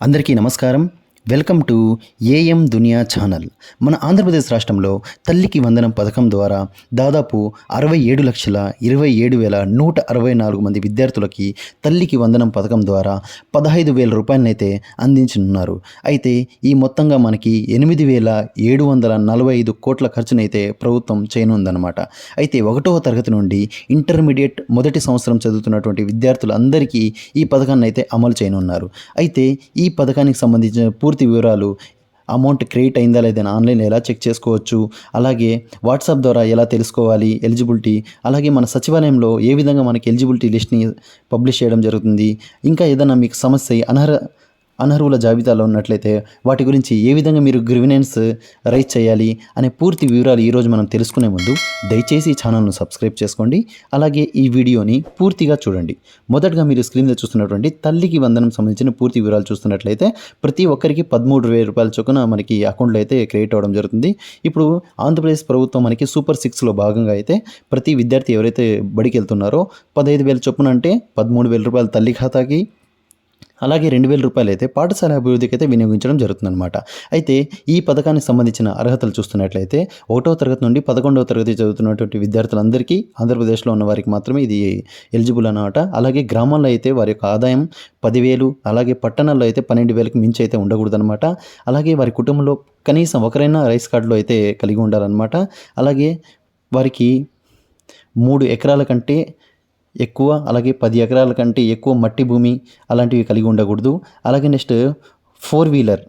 అందరికీ నమస్కారం. Welcome to AM Duniya channel. మన ఆంధ్రప్రదేశ్ రాష్ట్రంలో తల్లికి వందనం పథకం ద్వారా దాదాపు అరవై ఏడు లక్షల ఇరవై ఏడు వేల నూట అరవై నాలుగు మంది విద్యార్థులకి తల్లికి వందనం పథకం ద్వారా పదహైదు వేల రూపాయలనైతే అందించనున్నారు. అయితే ఈ మొత్తంగా మనకి ఎనిమిది వేల ఏడు వందల నలభై ఐదు కోట్ల ఖర్చునైతే ప్రభుత్వం చేయనుందన్నమాట. అయితే ఒకటవ తరగతి నుండి ఇంటర్మీడియట్ మొదటి సంవత్సరం చదువుతున్నటువంటి విద్యార్థులందరికీ ఈ పథకాన్ని అయితే అమలు చేయనున్నారు. అయితే ఈ పథకానికి సంబంధించిన పూర్తి పూర్తి వివరాలు అమౌంట్ క్రెడిట్ అయిందా లేదని ఆన్లైన్ ఎలా చెక్ చేసుకోవచ్చు అలాగే వాట్సాప్ ద్వారా ఎలా తెలుసుకోవాలి ఎలిజిబిలిటీ అలాగే మన సచివాలయంలో ఏ విధంగా మనకి ఎలిజిబిలిటీ లిస్ట్ని పబ్లిష్ చేయడం జరుగుతుంది ఇంకా ఏదైనా మీకు సమస్య అనర్హ అనర్హుల జాబితాలో ఉన్నట్లయితే వాటి గురించి ఏ విధంగా మీరు గ్రివినెన్స్ రైజ్ చేయాలి అనే పూర్తి వివరాలు ఈరోజు మనం తెలుసుకునే ముందు దయచేసి ఛానల్ను సబ్స్క్రైబ్ చేసుకోండి. అలాగే ఈ వీడియోని పూర్తిగా చూడండి. మొదటగా మీరు స్క్రీన్ మీద చూస్తున్నటువంటి తల్లికి వందనం సంబంధించిన పూర్తి వివరాలు చూస్తున్నట్లయితే ప్రతి ఒక్కరికి పదమూడు వేల రూపాయల చొప్పున మనకి అకౌంట్లో అయితే క్రియేట్ అవ్వడం జరుగుతుంది. ఇప్పుడు ఆంధ్రప్రదేశ్ ప్రభుత్వం మనకి సూపర్ సిక్స్లో భాగంగా అయితే ప్రతి విద్యార్థి ఎవరైతే బడికి వెళ్తున్నారో పదహైదు వేల చొప్పున అంటే పదమూడు వేల రూపాయలు తల్లి ఖాతాకి అలాగే రెండు వేల రూపాయలు అయితే పాఠశాల అభివృద్ధికి అయితే వినియోగించడం జరుగుతుందన్నమాట. అయితే ఈ పథకానికి సంబంధించిన అర్హతలు చూస్తున్నట్లయితే ఒకటో తరగతి నుండి పదకొండవ తరగతి చదువుతున్నటువంటి విద్యార్థులందరికీ ఆంధ్రప్రదేశ్లో ఉన్న వారికి మాత్రమే ఇది ఎలిజిబుల్ అన్నమాట. అలాగే గ్రామాల్లో అయితే వారి యొక్క ఆదాయం పదివేలు అలాగే పట్టణాల్లో అయితే పన్నెండు వేలకు మించి అయితే ఉండకూడదనమాట అలాగే వారి కుటుంబంలో కనీసం ఒకరైనా రైస్ కార్డులో అయితే కలిగి ఉండాలన్నమాట. అలాగే వారికి మూడు ఎకరాల కంటే ఎక్కువ అలాగే పది ఎకరాల కంటే ఎక్కువ మట్టి భూమి అలాంటివి కలిగి ఉండకూడదు. అలాగే నెక్స్ట్ ఫోర్ వీలర్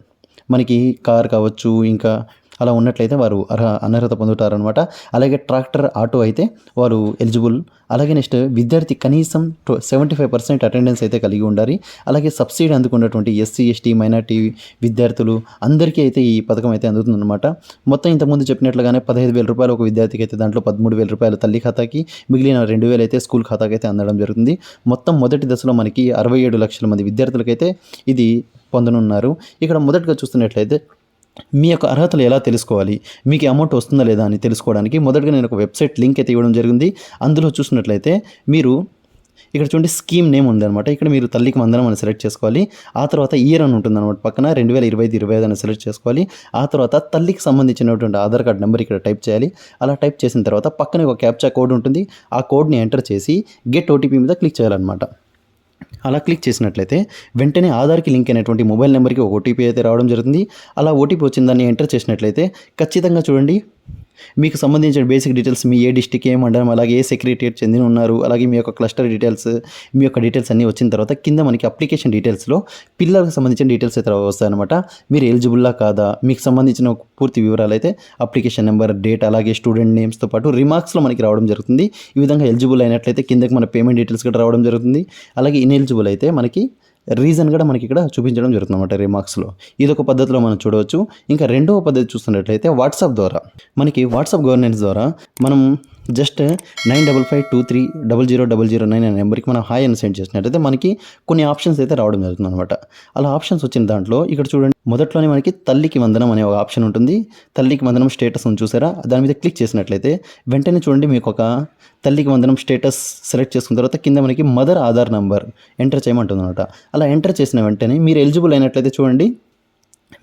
మనకి కార్ కావచ్చు ఇంకా అలా ఉన్నట్లయితే వారు అర్హ అనర్హత పొందుతారనమాట అలాగే ట్రాక్టర్ ఆటో అయితే వారు ఎలిజిబుల్. అలాగే నెక్స్ట్ విద్యార్థి కనీసం సెవెంటీ ఫైవ్ పర్సెంట్ అటెండెన్స్ అయితే కలిగి ఉండాలి. అలాగే సబ్సిడీ అందుకున్నటువంటి ఎస్సీ ఎస్టీ మైనార్టీ విద్యార్థులు అందరికీ అయితే ఈ పథకం అయితే అందుతుందన్నమాట. మొత్తం ఇంతకుముందు చెప్పినట్లుగానే పదహైదు వేల రూపాయలు ఒక విద్యార్థికి అయితే దాంట్లో పదమూడు వేల రూపాయలు తల్లి ఖాతాకి మిగిలిన రెండు వేలు అయితే స్కూల్ ఖాతాకి అయితే అందడం జరుగుతుంది. మొత్తం మొదటి దశలో మనకి అరవై ఏడు లక్షల మంది విద్యార్థులకైతే ఇది పొందనున్నారు. ఇక్కడ మొదటగా చూస్తున్నట్లయితే మీ యొక్క అర్హతలు ఎలా తెలుసుకోవాలి? మీకు అమౌంట్ వస్తుందా లేదా అని తెలుసుకోవడానికి మొదటగా నేను ఒక వెబ్సైట్ లింక్ అయితే ఇవ్వడం జరిగింది. అందులో చూసినట్లయితే మీరు ఇక్కడ చూడండి స్కీమ్ నేమ్ ఉందన్నమాట. ఇక్కడ మీరు తల్లికి మందనం అని సెలెక్ట్ చేసుకోవాలి. ఆ తర్వాత ఇయర్ అని ఉంటుంది అనమాట పక్కన. రెండు వేల ఇరవై ఐదు ఇరవై ఐదు అని సెలెక్ట్ చేసుకోవాలి. ఆ తర్వాత తల్లికి సంబంధించినటువంటి ఆధార్ కార్డ్ నెంబర్ ఇక్కడ టైప్ చేయాలి. అలా టైప్ చేసిన తర్వాత పక్కన ఒక క్యాప్చా కోడ్ ఉంటుంది. ఆ కోడ్ని ఎంటర్ చేసి గెట్ ఓటీపీ మీద క్లిక్ చేయాలన్నమాట. అలా క్లిక్ చేసినట్లయితే వెంటనే ఆధార్కి లింక్ అయినటువంటి మొబైల్ నెంబర్కి ఒక ఓటీపీ అయితే రావడం జరుగుతుంది. అలా ఓటీపీ వచ్చిన దాన్ని ఎంటర్ చేసినట్లయితే ఖచ్చితంగా చూడండి. మీకు సంబంధించిన బేసిక్ డీటెయిల్స్ మీ ఏ డిస్టిక్ ఏ మండలం అలాగే ఏ సెక్రటరియట్ చెందిన ఉన్నారు అలాగే మీ యొక్క క్లస్టర్ డీటెయిల్స్ మీ యొక్క డీటెయిల్స్ అన్నీ వచ్చిన తర్వాత కింద మనకి అప్లికేషన్ డీటెయిల్స్లో పిల్లలకు సంబంధించిన డీటెయిల్స్ అయితే వస్తాయన్నమాట. మీరు ఎలిజిబుల్లా కాదా? మీకు సంబంధించిన పూర్తి వివరాలు అయితే అప్లికేషన్ నెంబర్ డేట్ అలాగే స్టూడెంట్ నేమ్స్తో పాటు రిమార్క్స్లో మనకి రావడం జరుగుతుంది. ఈ విధంగా ఎలిజిబుల్ అయినట్లయితే కిందకి మన పేమెంట్ డీటెయిల్స్ కూడా రావడం జరుగుతుంది. అలాగే ఇన్ఎలిజిబుల్ అయితే మనకి రీజన్ కూడా మనకి ఇక్కడ చూపించడం జరుగుతుంది అనమాట రిమార్క్స్లో. ఇది ఒక పద్ధతిలో మనం చూడవచ్చు. ఇంకా రెండవ పద్ధతి చూస్తున్నట్లయితే వాట్సాప్ ద్వారా. మనకి వాట్సాప్ గవర్నెన్స్ ద్వారా మనం just nine double five two three double zero double zero nine అనే నెంబర్కి మనం హాయ్ అని సెండ్ చేసినట్టయితే మనకి కొన్ని ఆప్షన్స్ అయితే రావడం జరుగుతుంది అనమాట అలా ఆప్షన్స్ వచ్చిన దాంట్లో ఇక్కడ చూడండి మొదట్లోనే మనకి తల్లికి వందనం అనే ఒక ఆప్షన్ ఉంటుంది. తల్లికి వందనం స్టేటస్ ఉంది చూసారా? దాని మీద క్లిక్ చేసినట్లయితే వెంటనే చూడండి మీకు ఒక తల్లికి వందనం స్టేటస్ సెలెక్ట్ చేసుకున్న తర్వాత కింద మనకి మదర్ ఆధార్ నెంబర్ ఎంటర్ చేయమంటుంది అనమాట అలా ఎంటర్ చేసిన వెంటనే మీరు ఎలిజిబుల్ అయినట్లయితే చూడండి.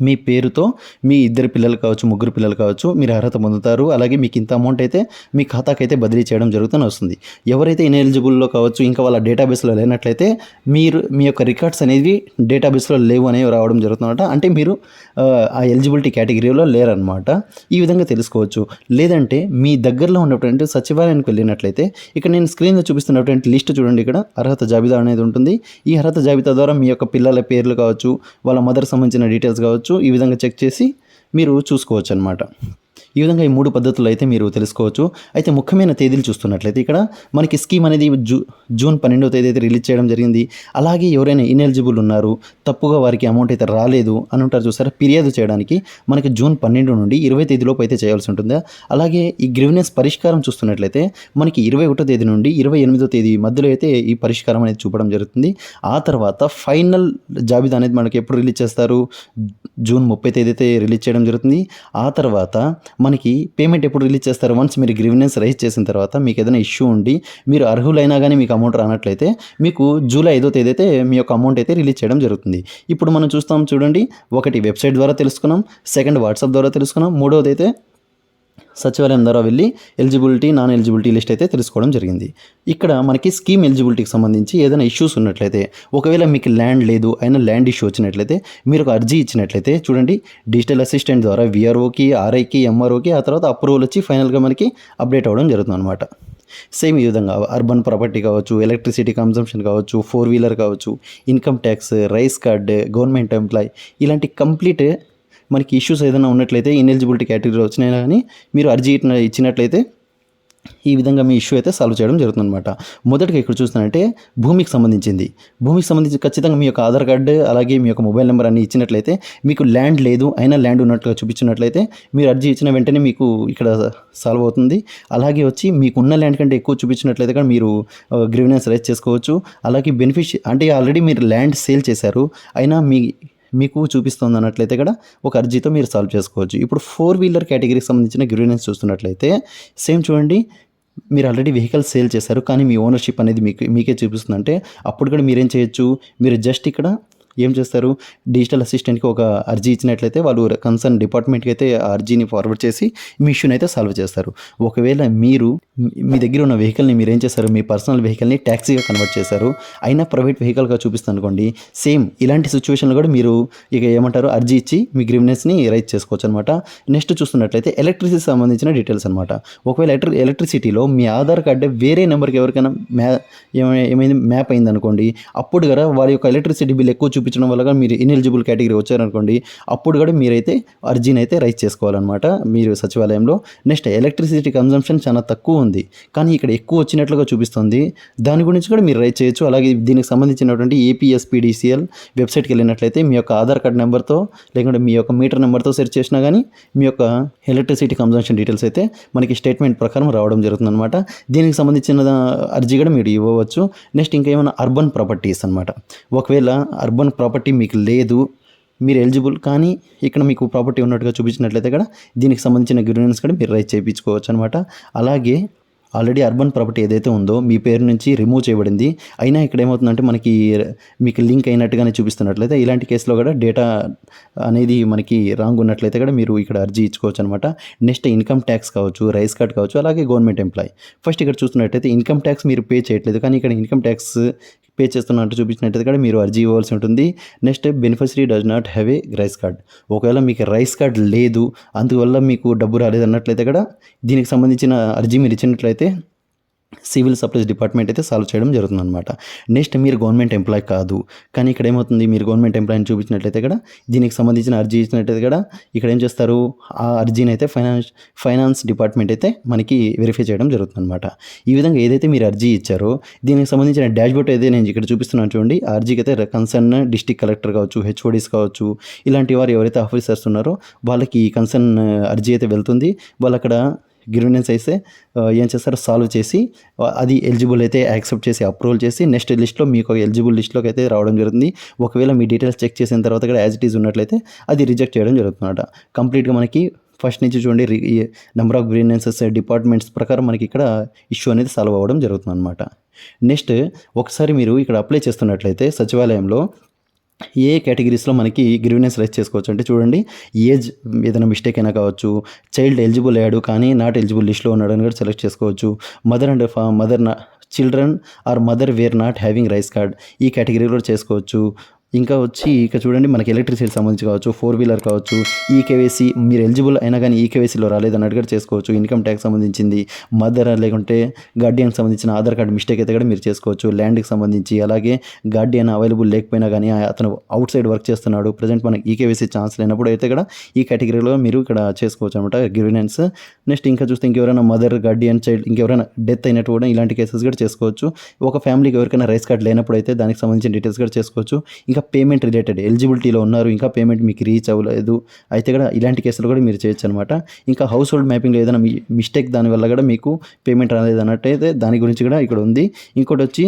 మీ పేరుతో మీ ఇద్దరు పిల్లలు కావచ్చు ముగ్గురు పిల్లలు కావచ్చు మీరు అర్హత పొందుతారు. అలాగే మీకు ఇంత అమౌంట్ అయితే మీ ఖాతాకి అయితే బదిలీ చేయడం జరుగుతూనే వస్తుంది. ఎవరైతే ఇన్ఎలిజిబుల్లో కావచ్చు ఇంకా వాళ్ళ డేటాబేస్లో లేనట్లయితే మీరు మీ యొక్క రికార్డ్స్ అనేవి డేటాబేస్లో లేవు అనేవి రావడం జరుగుతుందన్నమాట. అంటే మీరు ఆ, ఆ ఎలిజిబిలిటీ కేటగిరీలో లేరనమాట ఈ విధంగా తెలుసుకోవచ్చు. లేదంటే మీ దగ్గరలో ఉన్నటువంటి సచివాలయానికి వెళ్ళినట్లయితే ఇక్కడ నేను స్క్రీన్లో చూపిస్తున్నటువంటి లిస్ట్ చూడండి ఇక్కడ. అర్హత జాబితా అనేది ఉంటుంది. ఈ అర్హత జాబితా ద్వారా మీ యొక్క పిల్లల పేర్లు కావచ్చు వాళ్ళ మదర్ సంబంధించిన డీటెయిల్స్ కావచ్చు ఈ విధంగా చెక్ చేసి మీరు చూసుకోవచ్చు అనమాట ఈ విధంగా ఈ మూడు పద్ధతులు అయితే మీరు తెలుసుకోవచ్చు. అయితే ముఖ్యమైన తేదీలు చూస్తున్నట్లయితే ఇక్కడ మనకి స్కీమ్ అనేది జూ జూన్ పన్నెండవ తేదీ అయితే రిలీజ్ చేయడం జరిగింది. అలాగే ఎవరైనా ఇనెలిజిబుల్ ఉన్నారు తప్పుగా వారికి అమౌంట్ అయితే రాలేదు అని ఉంటారు చూసారా? ఫిర్యాదు చేయడానికి మనకి జూన్ పన్నెండు నుండి ఇరవై తేదీలోపు అయితే చేయాల్సి ఉంటుందా? అలాగే ఈ గ్రివినెన్స్ పరిష్కారం చూస్తున్నట్లయితే మనకి ఇరవై ఒకటో తేదీ నుండి ఇరవై ఎనిమిదో తేదీ మధ్యలో అయితే ఈ పరిష్కారం అనేది చూపడం జరుగుతుంది. ఆ తర్వాత ఫైనల్ జాబితా అనేది మనకి ఎప్పుడు రిలీజ్ చేస్తారు? జూన్ ముప్పై తేదీ అయితే రిలీజ్ చేయడం జరుగుతుంది. ఆ తర్వాత మనకి పేమెంట్ ఎప్పుడు రిలీజ్ చేస్తారు? వన్స్ మీరు గ్రివినెన్స్ రైజ్ చేసిన తర్వాత మీకు ఏదైనా ఇష్యూ ఉండి మీరు అర్హులైనా కానీ మీకు అమౌంట్ రానట్లయితే మీకు జూలై ఐదో తేదీ అయితే మీ యొక్క అమౌంట్ అయితే రిలీజ్ చేయడం జరుగుతుంది. ఇప్పుడు మనం చూస్తాం చూడండి ఒకటి వెబ్సైట్ ద్వారా తెలుసుకున్నాం సెకండ్ వాట్సాప్ ద్వారా తెలుసుకున్నాం మూడవది అయితే సచివాలయం ద్వారా వెళ్ళి ఎలిజిబిలిటీ నాన్ ఎలిజిబిలిటీ లిస్ట్ అయితే తెలుసుకోవడం జరిగింది. ఇక్కడ మనకి స్కీమ్ ఎలిజిబిలిటీకి సంబంధించి ఏదైనా ఇష్యూస్ ఉన్నట్లయితే ఒకవేళ మీకు ల్యాండ్ లేదు అయినా ల్యాండ్ ఇష్యూ వచ్చినట్లయితే మీరు ఒక అర్జీ ఇచ్చినట్లయితే చూడండి డిజిటల్ అసిస్టెంట్ ద్వారా విఆర్ఓకి ఆర్ఐకి ఎంఆర్ఓకి ఆ తర్వాత అప్రూవల్ వచ్చి ఫైనల్గా మనకి అప్డేట్ అవ్వడం జరుగుతుంది అనమాట సేమ్ ఈ విధంగా అర్బన్ ప్రాపర్టీ కావచ్చు ఎలక్ట్రిసిటీ కన్సంప్షన్ కావచ్చు ఫోర్ వీలర్ కావచ్చు income tax rice card government employee ఇలాంటి కంప్లీట్ మనకి ఇష్యూస్ ఏదైనా ఉన్నట్లయితే ఇన్ఎలిజిబిలిటీ కేటగిరీలో వచ్చినాయి కానీ మీరు అర్జీ ఇచ్చినట్లయితే ఈ విధంగా మీ ఇష్యూ అయితే సాల్వ్ చేయడం జరుగుతుంది అనమాట మొదటగా ఇక్కడ చూస్తున్నారంటే భూమికి సంబంధించింది. భూమికి సంబంధించి ఖచ్చితంగా మీ యొక్క ఆధార్ కార్డు అలాగే మీ యొక్క మొబైల్ నెంబర్ అన్ని ఇచ్చినట్లయితే మీకు ల్యాండ్ లేదు. అయినా ల్యాండ్ ఉన్నట్లుగా చూపించినట్లయితే మీరు అర్జీ ఇచ్చిన వెంటనే మీకు ఇక్కడ సాల్వ్ అవుతుంది. అలాగే వచ్చి మీకు ఉన్న ల్యాండ్ కంటే ఎక్కువ చూపించినట్లయితే కానీ మీరు గ్రీవెనెన్స్ రైజ్ చేసుకోవచ్చు. అలాగే బెనిఫిషి అంటే ఆల్రెడీ మీరు ల్యాండ్ సేల్ చేశారు. అయినా మీ మీకు చూపిస్తుంది అన్నట్లయితే కూడా ఒక అర్జీతో మీరు సాల్వ్ చేసుకోవచ్చు. ఇప్పుడు ఫోర్ వీలర్ కేటగిరీకి సంబంధించిన గ్రీవెనెన్స్ చూస్తున్నట్లయితే సేమ్ చూడండి మీరు ఆల్రెడీ వెహికల్ సేల్ చేశారు కానీ మీ ఓనర్షిప్ అనేది మీకు మీకే చూపిస్తుందంటే అప్పుడు కూడా మీరేం చేయొచ్చు? మీరు జస్ట్ ఇక్కడ ఏం చేస్తారు? డిజిటల్ అసిస్టెంట్కి ఒక అర్జీ ఇచ్చినట్లయితే వాళ్ళు కన్సర్న్ డిపార్ట్మెంట్కి అయితే ఆ అర్జీని ఫార్వర్డ్ చేసి మీ ఇష్యూని అయితే సాల్వ్ చేస్తారు. ఒకవేళ మీరు మీ- దగ్గర ఉన్న వెహికల్ని మీరు ఏం చేస్తారు? మీ పర్సనల్ వెహికల్ని ట్యాక్సీగా కన్వర్ట్ చేశారు. అయినా ప్రైవేట్ వెహికల్గా చూపిస్తాను అనుకోండి సేమ్ ఇలాంటి సిచ్యువేషన్లో కూడా మీరు ఇక ఏమంటారు? అర్జీ ఇచ్చి మీ గ్రిమినెస్ని రైజ్ చేసుకోవచ్చు అనమాట నెక్స్ట్ చూస్తున్నట్లయితే ఎలక్ట్రిసిటీ సంబంధించిన డీటెయిల్స్ అనమాట ఒకవేళ ఎలక్ట్రి ఎలక్ట్రిసిటీలో మీ ఆధార్ కార్డు వేరే నెంబర్కి ఎవరికైనా మ్యా ఏమైంది? మ్యాప్ అయింది అనుకోండి అప్పుడు కదా వారి యొక్క ఎలక్ట్రిసిటీ బిల్ ఎక్కువ చూపించడం వల్ల కూడా మీరు ఇన్ఎలిజిబుల్ కేటగిరీ వచ్చారనుకోండి అప్పుడు కూడా మీరైతే అర్జీని అయితే రైజ్ చేసుకోవాలన్నమాట మీరు సచివాలయంలో. నెక్స్ట్ ఎలక్ట్రిసిటీ కన్జంప్షన్ చాలా తక్కువ ఉంది. కానీ ఇక్కడ ఎక్కువ వచ్చినట్లుగా చూపిస్తుంది. దాని గురించి కూడా మీరు రైజ్ చేయొచ్చు. అలాగే దీనికి సంబంధించినటువంటి ఏపీఎస్పీడీసీఎల్ వెబ్సైట్కి వెళ్ళినట్లయితే మీ యొక్క ఆధార్ కార్డ్ నెంబర్తో లేకుంటే మీ యొక్క మీటర్ నెంబర్తో సెర్చ్ చేసినా కానీ మీ యొక్క ఎలక్ట్రిసిటీ కన్జంప్షన్ డీటెయిల్స్ అయితే మనకి స్టేట్మెంట్ ప్రకారం రావడం జరుగుతుందన్నమాట. దీనికి సంబంధించిన అర్జీ కూడా మీరు ఇవ్వవచ్చు. నెక్స్ట్ ఇంకేమైనా అర్బన్ ప్రాపర్టీస్ అనమాట ఒకవేళ అర్బన్ ప్రాపర్టీ మీకు లేదు మీరు ఎలిజిబుల్ కానీ ఇక్కడ మీకు ప్రాపర్టీ ఉన్నట్టుగా చూపించినట్లయితే కూడా దీనికి సంబంధించిన గ్రీవెన్స్ కూడా మీరు రైట్ చేయించుకోవచ్చు అనమాట అలాగే ఆల్రెడీ అర్బన్ ప్రాపర్టీ ఏదైతే ఉందో మీ పేరు నుంచి రిమూవ్ చేయబడింది. అయినా ఇక్కడ ఏమవుతుందంటే మనకి మీకు లింక్ అయినట్టుగానే చూపిస్తున్నట్లయితే ఇలాంటి కేసులో కూడా డేటా అనేది మనకి రాంగ్ ఉన్నట్లయితే కూడా మీరు ఇక్కడ అర్జీ ఇచ్చుకోవచ్చు అనమాట నెక్స్ట్ ఇన్కమ్ ట్యాక్స్ కావచ్చు రైస్ కార్డ్ కావచ్చు అలాగే గవర్నమెంట్ ఎంప్లాయ్ ఫస్ట్ ఇక్కడ చూస్తున్నట్టయితే ఇన్కమ్ ట్యాక్స్ మీరు పే చేయట్లేదు కానీ ఇక్కడ ఇన్కమ్ ట్యాక్స్ పే చేస్తున్నట్టు చూపించినట్టయితే కూడా మీరు అర్జీ ఇవ్వాల్సి ఉంటుంది. Next beneficiary does not have a rice card ఒకవేళ మీకు రైస్ కార్డ్ లేదు అందువల్ల మీకు డబ్బు రాలేదు అన్నట్లయితే కూడా దీనికి సంబంధించిన అర్జీ మీరు ఇచ్చినట్లయితే సివిల్ సప్లైస్ డిపార్ట్మెంట్ అయితే సాల్వ్ చేయడం జరుగుతుందన్నమాట. నెక్స్ట్ మీరు గవర్నమెంట్ ఎంప్లాయ్ కాదు. కానీ ఇక్కడ ఏమవుతుంది? మీరు గవర్నమెంట్ ఎంప్లాయ్ని చూపించినట్లయితే కూడా దీనికి సంబంధించిన అర్జీ ఇచ్చినట్లయితే కూడా ఇక్కడ ఏం చేస్తారు? ఆ అర్జీని అయితే ఫైనాన్స్ ఫైనాన్స్ డిపార్ట్మెంట్ అయితే మనకి వెరిఫై చేయడం జరుగుతుందన్నమాట. ఈ విధంగా ఏదైతే మీరు అర్జీ ఇచ్చారో దీనికి సంబంధించిన డాష్బోర్డ్ అయితే నేను ఇక్కడ చూపిస్తున్నాను చూడండి. ఆ అర్జీకి అయితే కన్సర్న్ డిస్టిక్ కలెక్టర్ కావచ్చు హెచ్ఓడీస్ కావచ్చు ఇలాంటి వారు ఎవరైతే ఆఫీసర్స్ ఉన్నారో వాళ్ళకి ఈ కన్సర్న్ అర్జీ అయితే వెళ్తుంది. వాళ్ళు అక్కడ గ్రీవెన్స్ అయితే ఏం చేస్తారు సాల్వ్ చేసి అది ఎలిజిబుల్ అయితే యాక్సెప్ట్ చేసి అప్రూవల్ చేసి నెక్స్ట్ లిస్ట్లో మీకు ఎలిజిబుల్ లిస్ట్లోకి అయితే రావడం జరుగుతుంది. ఒకవేళ మీ డీటెయిల్స్ చెక్ చేసిన తర్వాత కూడా యాజ్ ఇట్ ఈజ్ ఉన్నట్లయితే అది రిజెక్ట్ చేయడం జరుగుతుందన్నమాట. కంప్లీట్గా మనకి ఫస్ట్ నుంచి చూడండి నెంబర్ ఆఫ్ గ్రీవెన్సెస్ డిపార్ట్మెంట్స్ ప్రకారం మనకి ఇక్కడ ఇష్యూ అనేది సాల్వ్ అవ్వడం జరుగుతుంది అనమాట నెక్స్ట్ ఒకసారి మీరు ఇక్కడ అప్లై చేస్తున్నట్లయితే సచివాలయంలో ఏ కేటగిరీస్లో మనకి గ్రీవెనెన్స్ రైజ్ చేసుకోవచ్చు? అంటే చూడండి ఏజ్ ఏదైనా మిస్టేక్ అయినా కావచ్చు చైల్డ్ ఎలిజిబుల్ అయ్యాడు కానీ నాట్ ఎలిజిబుల్ లిస్ట్లో ఉన్నాడు అని కూడా సెలెక్ట్ చేసుకోవచ్చు. మదర్ అండ్ మదర్ నా children or mother were not having rice card ఈ కేటగిరీలో చేసుకోవచ్చు. ఇంకా వచ్చి ఇక చూడండి మనకి ఎలక్ట్రిసిటీ సంబంధించి కావచ్చు ఫోర్ వీలర్ కావచ్చు ఈ కేవైసీ మీరు ఎలిజిబుల్ అయినా కానీ ఈ రాలేదని రాలేదు చేసుకోవచ్చు. ఇన్కమ్ ట్యాక్స్ సంబంధించింది మదర్ లేకుంటే గార్డియన్కి సంబంధించిన ఆధార్ కార్డు మిస్టేక్ అయితే కూడా మీరు చేసుకోవచ్చు. ల్యాండ్కి సంబంధించి అలాగే గార్డియన్ అవైలబుల్ లేకపోయినా కానీ అతను అవుట్ సైడ్ వర్క్ చేస్తున్నాడు. ప్రజెంట్ మనకి ఈ కేవైసీ ఛాన్స్ లేనప్పుడు అయితే కూడా ఈ కేటగిరీలో మీరు ఇక్కడ చేసుకోవచ్చు అనమాట గ్రీవెనెన్స్ నెక్స్ట్ ఇంకా చూస్తే ఇంకెవరైనా మదర్ గార్డియన్ చైల్డ్ ఇంకెవరైనా డెత్ అయినట్టు కూడా ఇలాంటి కేసెస్ కూడా చేసుకోవచ్చు. ఒక ఫ్యామిలీకి ఎవరికైనా రైస్ కార్డ్ లేనప్పుడు అయితే దానికి సంబంధించిన డీటెయిల్స్ కూడా చేసుకోవచ్చు. ఇంకా పేమెంట్ రిలేటెడ్ ఎలిజిబిలిటీలో ఉన్నారు ఇంకా పేమెంట్ మీకు రీచ్ అవ్వలేదు అయితే కూడా ఇలాంటి కేసులు కూడా మీరు చేయొచ్చు అనమాట ఇంకా హౌస్ హోల్డ్ మ్యాపింగ్లో ఏదైనా మిస్టేక్ దానివల్ల కూడా మీకు పేమెంట్ రాలేదు అన్నట్టయితే దాని గురించి కూడా ఇక్కడ ఉంది. ఇంకోటి వచ్చి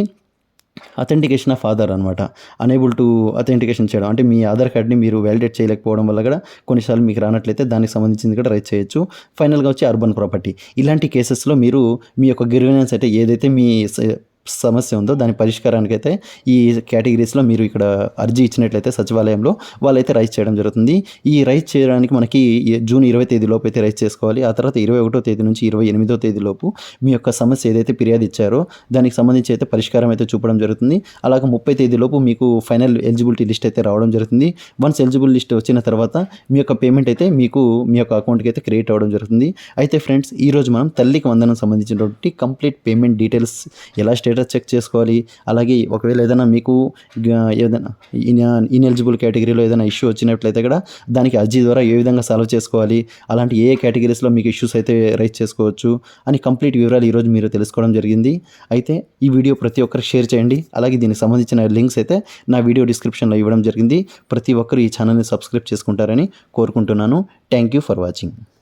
అథెంటికేషన్ ఆఫ్ ఆధార్ అనమాట అనేబుల్ టు అథెంటికేషన్ చేయడం అంటే మీ ఆధార్ కార్డ్ని మీరు వ్యాలిడేట్ చేయలేకపోవడం వల్ల కూడా కొన్నిసార్లు మీకు రానట్లయితే దానికి సంబంధించింది కూడా రైట్ చేయొచ్చు. ఫైనల్గా వచ్చి అర్బన్ ప్రాపర్టీ ఇలాంటి కేసెస్లో మీరు మీ యొక్క గ్రీవెన్స్ అయితే ఏదైతే మీ సమస్య ఉందో దాని పరిష్కారానికి అయితే ఈ కేటగిరీస్లో మీరు ఇక్కడ అర్జీ ఇచ్చినట్లయితే సచివాలయంలో వాళ్ళైతే రైజ్ చేయడం జరుగుతుంది. ఈ రైజ్ చేయడానికి మనకి జూన్ ఇరవై తేదీలోపు అయితే రైజ్ చేసుకోవాలి. ఆ తర్వాత ఇరవై ఒకటో తేదీ నుంచి ఇరవై ఎనిమిదో తేదీలోపు మీ యొక్క సమస్య ఏదైతే ఫిర్యాదు ఇచ్చారో దానికి సంబంధించి అయితే పరిష్కారం అయితే చూపడం జరుగుతుంది. అలాగే ముప్పై తేదీలోపు మీకు ఫైనల్ ఎలిజిబిలిటీ లిస్ట్ అయితే రావడం జరుగుతుంది. వన్స్ ఎలిజిబుల్ లిస్ట్ వచ్చిన తర్వాత మీ యొక్క పేమెంట్ అయితే మీకు మీ యొక్క అకౌంట్కి అయితే క్రియేట్ అవ్వడం జరుగుతుంది. అయితే ఫ్రెండ్స్ ఈరోజు మనం తల్లికి వందనం సంబంధించినటువంటి కంప్లీట్ పేమెంట్ డీటెయిల్స్ ఎలా స్టేట్ స్టేటస్ చెక్ చేసుకోవాలి. అలాగే ఒకవేళ ఏదైనా మీకు ఏదైనా ఇన్ఎలిజిబుల్ కేటగిరీలో ఏదైనా ఇష్యూ వచ్చినట్లయితే కూడా దానికి అర్జీ ద్వారా ఏ విధంగా సాల్వ్ చేసుకోవాలి అలాంటి ఏ కేటగిరీస్లో మీకు ఇష్యూస్ అయితే రైజ్ చేసుకోవచ్చు అని కంప్లీట్ వివరాలు ఈరోజు మీరు తెలుసుకోవడం జరిగింది. అయితే ఈ వీడియో ప్రతి ఒక్కరు షేర్ చేయండి. అలాగే దీనికి సంబంధించిన లింక్స్ అయితే నా వీడియో డిస్క్రిప్షన్లో ఇవ్వడం జరిగింది. ప్రతి ఒక్కరు ఈ ఛానల్ని సబ్స్క్రైబ్ చేసుకుంటారని కోరుకుంటున్నాను. Thank you for watching